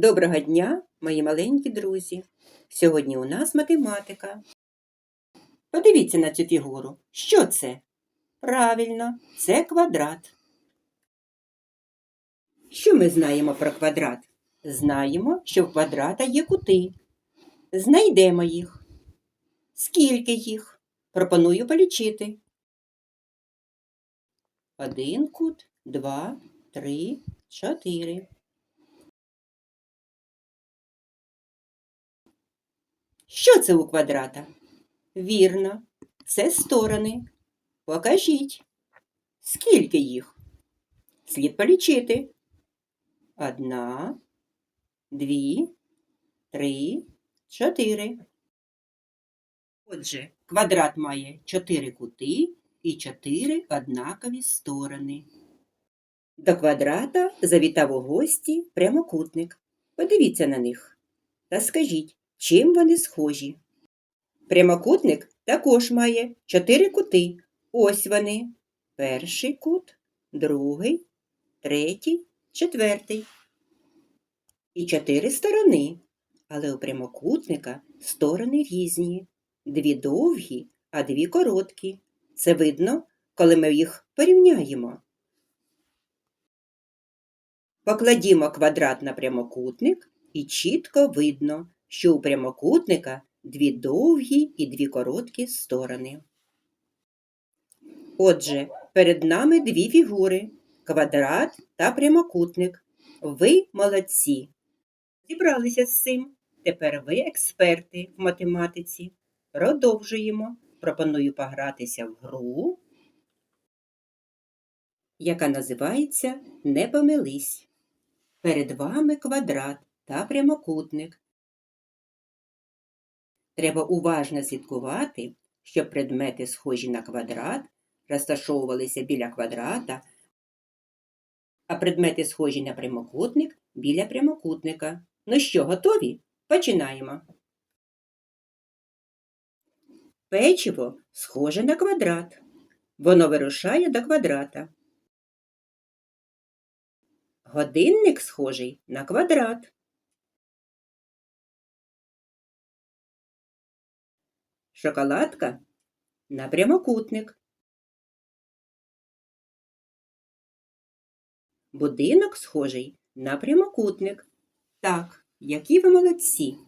Доброго дня, мої маленькі друзі! Сьогодні у нас математика. Подивіться на цю фігуру. Що це? Правильно, це квадрат. Що ми знаємо про квадрат? Знаємо, що в квадрата є кути. Знайдемо їх. Скільки їх? Пропоную полічити. Один кут, два, три, чотири. Що це у квадрата? Вірно, це сторони. Покажіть. Скільки їх? Слід полічити. Одна, дві, три, чотири. Отже, квадрат має чотири кути і чотири однакові сторони. До квадрата завітав у гості прямокутник. Подивіться на них та скажіть, чим вони схожі. Прямокутник також має чотири кути. Ось вони. Перший кут, другий, третій, четвертий. І чотири сторони. Але у прямокутника сторони різні. Дві довгі, а дві короткі. Це видно, коли ми їх порівняємо. Покладімо квадрат на прямокутник і чітко видно, що у прямокутника дві довгі і дві короткі сторони. Отже, перед нами дві фігури квадрат та прямокутник. Ви молодці. Зібралися з цим. Тепер ви експерти в математиці. Продовжуємо. Пропоную погратися в гру, яка називається Не помились. Перед вами квадрат та прямокутник. Треба уважно слідкувати, щоб предмети, схожі на квадрат, розташовувалися біля квадрата, а предмети, схожі на прямокутник, біля прямокутника. Ну що, готові? Починаємо. Печиво схоже на квадрат. Воно вирушає до квадрата. Годинник схожий на квадрат. Шоколадка на прямокутник. Будинок схожий на прямокутник. Так, які ви молодці.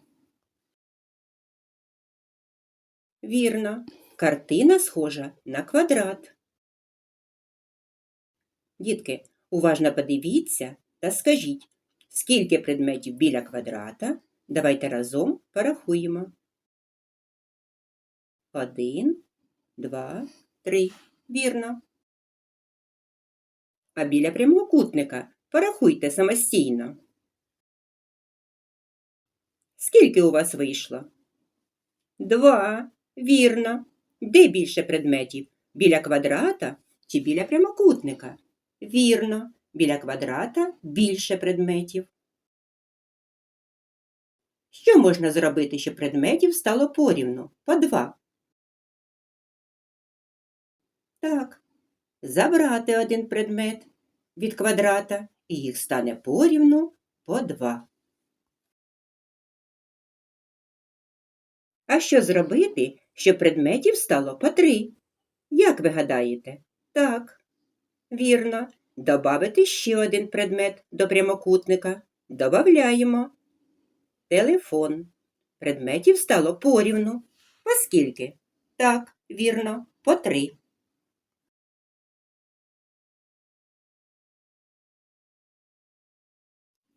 Вірно, картина схожа на квадрат. Дітки, уважно подивіться та скажіть, скільки предметів біля квадрата. Давайте разом порахуємо. Один, два, три. Вірно. А біля прямокутника порахуйте самостійно. Скільки у вас вийшло? Два. Вірно. Де більше предметів? Біля квадрата чи біля прямокутника? Вірно. Біля квадрата більше предметів. Що можна зробити, щоб предметів стало порівну? По два. Так. Забрати один предмет від квадрата, і їх стане порівну по два. А що зробити, щоб предметів стало по три? Як ви гадаєте? Так, вірно, добавити ще один предмет до прямокутника. Добавляємо. Телефон. Предметів стало порівну. По скільки? Так, вірно, по три.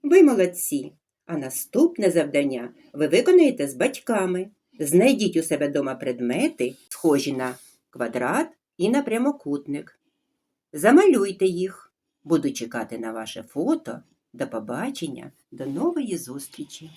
Ви молодці. А наступне завдання ви виконаєте з батьками. Знайдіть у себе дома предмети, схожі на квадрат і на прямокутник. Замалюйте їх. Буду чекати на ваше фото. До побачення, до нової зустрічі!